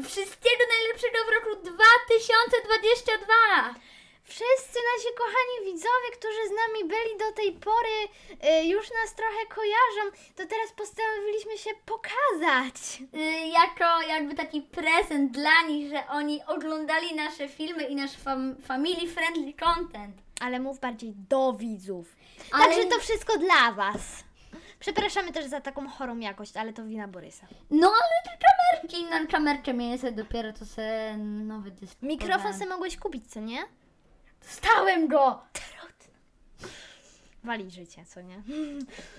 Wszystkiego najlepszego w roku 2022! Wszyscy nasi kochani widzowie, którzy z nami byli do tej pory, y, już nas trochę kojarzą, to teraz postanowiliśmy się pokazać. Y, jako jakby taki prezent dla nich, że oni oglądali nasze filmy i nasz fam- family friendly content. Ale mów bardziej do widzów. Ale- Także to wszystko dla Was. Przepraszamy też za taką chorą jakość, ale to wina Borysa. No ale kamerki, na kamerkę miałem sobie dopiero to se nowy dysk. Mikrofon sobie mogłeś kupić, co nie? Dostałem go! Wali życie, co nie?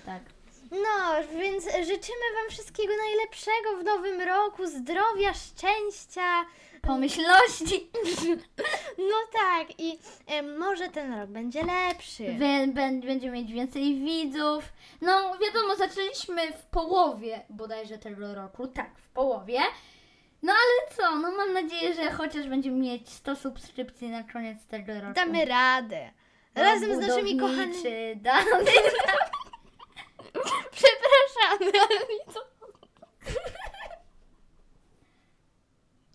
Tak. No, więc życzymy Wam wszystkiego najlepszego w nowym roku, zdrowia, szczęścia. Pomyślności. No tak, i e, może ten rok będzie lepszy. Bę- Będziemy mieć więcej widzów. No wiadomo, zaczęliśmy w połowie bodajże tego roku. Tak, w połowie. No ale co, no mam nadzieję, że chociaż będziemy mieć 100 subskrypcji na koniec tego roku. Damy radę. Razem z naszymi kochanymi. budowniczy, Damy. Przepraszamy, ale mi to.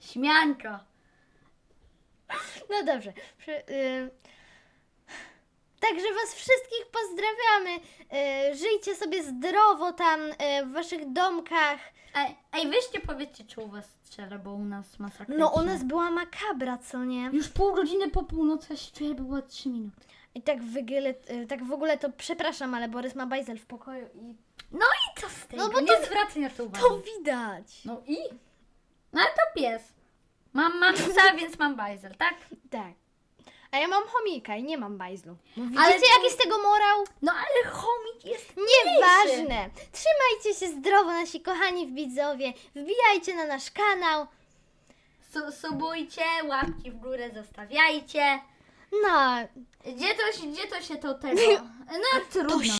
Śmianko. No dobrze. Prze- y- Także Was wszystkich pozdrawiamy. Y, żyjcie sobie zdrowo tam y, w Waszych domkach. Ej, ej, weźcie powiedzcie, czy u was strzela, bo u nas masakrycznie. No, u nas była makabra, co nie? Już pół godziny po północy, ja się czuję, było 3 minuty. I tak w, ogóle, y, tak w ogóle to przepraszam, ale Borys ma bajzel w pokoju i No i co z tego? No bo nie to- zwracaj na to uwagi. to widać. No i? No ale to pies. Mam, mam psa, więc mam bajzel, tak? Tak. A ja mam chomika i nie mam bajzlu. No, widzicie, Ale jaki to- z tego morał? No ale chomik jest Nieważne. Trzymajcie się zdrowo, nasi kochani widzowie. Wbijajcie na nasz kanał. Su subujcie, łapki w górę zostawiajcie. No, Gdzie to, się- gdzie to się to tego? No trudno.